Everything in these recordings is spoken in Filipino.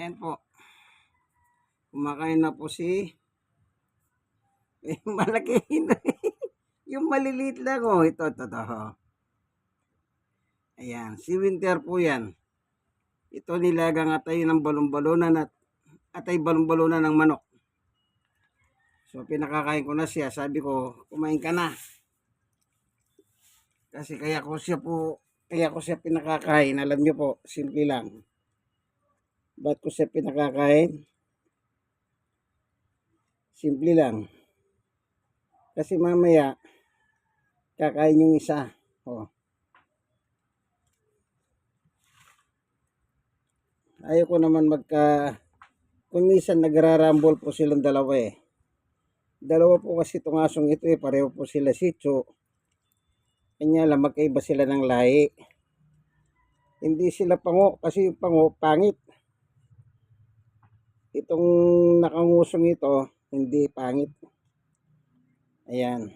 Ayan po. Kumakain na po si... Eh, malaki. yung maliliit lang oh. Ito, ito, ito. oh. Ayan. Si Winter po yan. Ito nilagang atay ng balon-balonan at atay balon-balonan ng manok. So, pinakakain ko na siya. Sabi ko, kumain ka na. Kasi kaya ko siya po, kaya ko siya pinakakain. Alam niyo po, simple lang. Ba't ko siya pinakakain? Simple lang. Kasi mamaya, kakain yung isa. Oh. Ayoko naman magka... Kung minsan nagrarambol po silang dalawa eh. Dalawa po kasi itong asong ito eh. Pareho po sila sitso. Kanya lang magkaiba sila ng lahi. Hindi sila pango kasi yung pango pangit. Itong nakangusong ito, hindi pangit. Ayan.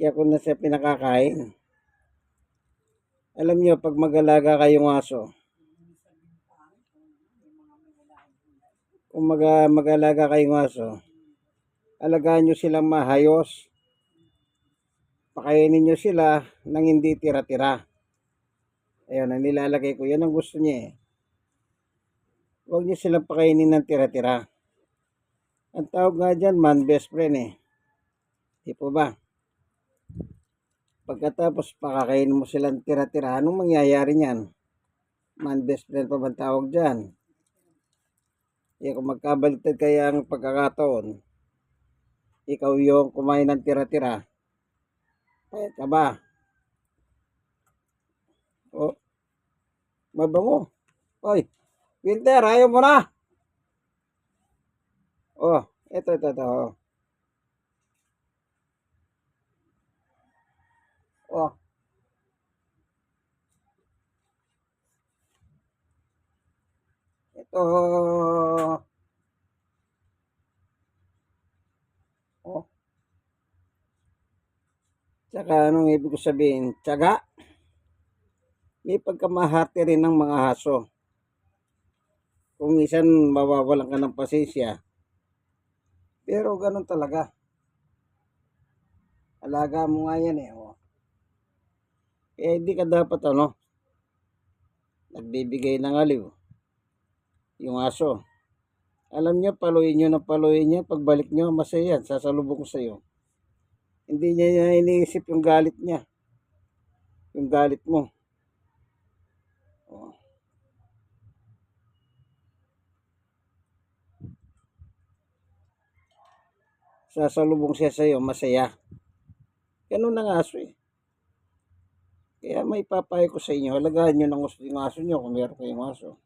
Kaya ko na siya pinakakain. Alam niyo, pag mag-alaga kayong aso, kung mag mag-alaga kayong aso, alagaan nyo silang mahayos. Pakainin nyo sila nang hindi tira-tira. Ayun, ang nilalagay ko, yan ang gusto niya eh. Huwag nyo silang pakainin ng tira-tira. Ang tawag nga dyan, man best friend eh. Di po ba? Pagkatapos pakakainin mo silang tira-tira, anong mangyayari niyan? Man best friend pa ba ang tawag dyan? Eh, kung magkabaliktad kaya ang pagkakataon, ikaw yung kumain ng tira-tira, payat ka ba? O, mabango. Oy, Winter, ayaw mo na. Oh, ito, ito, ito. Oh. Oh. Ito. Oh. Tsaka anong ibig ko sabihin? Tsaga. May pagkamahati rin ng mga haso. Kung minsan mawawalan ka ng pasensya. Pero ganun talaga. Alaga mo nga yan eh. Oh. Eh, hindi ka dapat ano, nagbibigay ng aliw. Yung aso. Alam niya, paluin niyo na paluin niya. Pagbalik niyo, masaya yan. Sasalubong ko sa iyo. Hindi niya iniisip yung galit niya. Yung galit mo. Oh. Sasalubong siya sa iyo, masaya. Ganun ang aso eh. Kaya may papayo ko sa inyo, halagaan nyo ng gusto yung aso nyo kung meron kayong aso.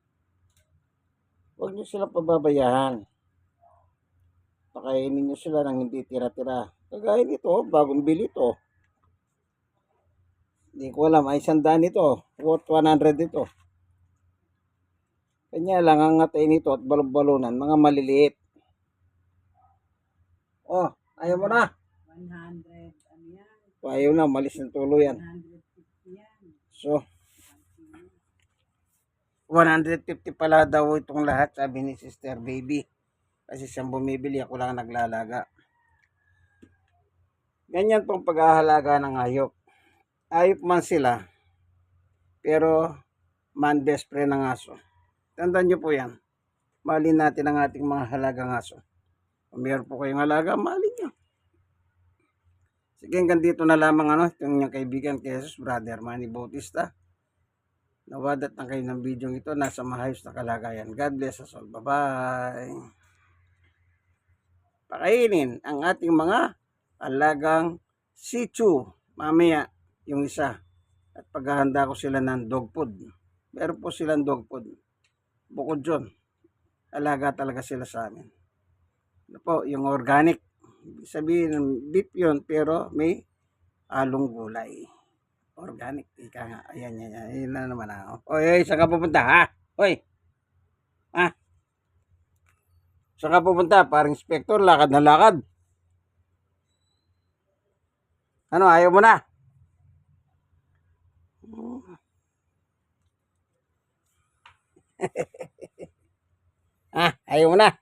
Huwag nyo sila pababayahan. Pakainin nyo sila ng hindi tira-tira. Kagaya nito, bagong bili ito. Hindi ko alam, ay sandaan ito. Worth 100 ito. Kanya lang ang atay nito at balon-balonan, mga maliliit. Oh, ayaw mo na. 100, ano yan? Ayaw na, malis ng tulo yan. 150 yan. So, 150 pala daw itong lahat, sabi ni Sister Baby. Kasi siyang bumibili, ako lang naglalaga. Ganyan pong pag-ahalaga ng hayop. Hayop man sila, pero man best friend ng aso. Tandaan nyo po yan. Mahalin natin ang ating mga halagang aso. Kung meron po kayong halaga, mahalin nyo. Sige, hanggang dito na lamang ano, itong inyong kaibigan kay Jesus, Brother Manny Bautista. Nawadat na kayo ng video ito. Nasa mahayos na kalagayan. God bless us all. Bye-bye. Pakainin ang ating mga alagang sichu. Mamaya, yung isa. At paghahanda ko sila ng dog food. Meron po silang dog food. Bukod dyan, alaga talaga sila sa amin. Ano po, yung organic. Sabihin, beef yun, pero may along gulay organic. Ika nga. Ayan, yan, yan. Ayan na naman ako. Oy, oy, saan ka pupunta, ha? Oy. Ha? Saan ka pupunta? Parang inspector, lakad na lakad. Ano, ayaw mo na? ah, ayaw mo na.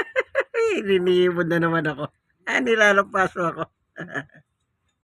ba? Ninihibod na naman ako. Ah, nilalampaso ako.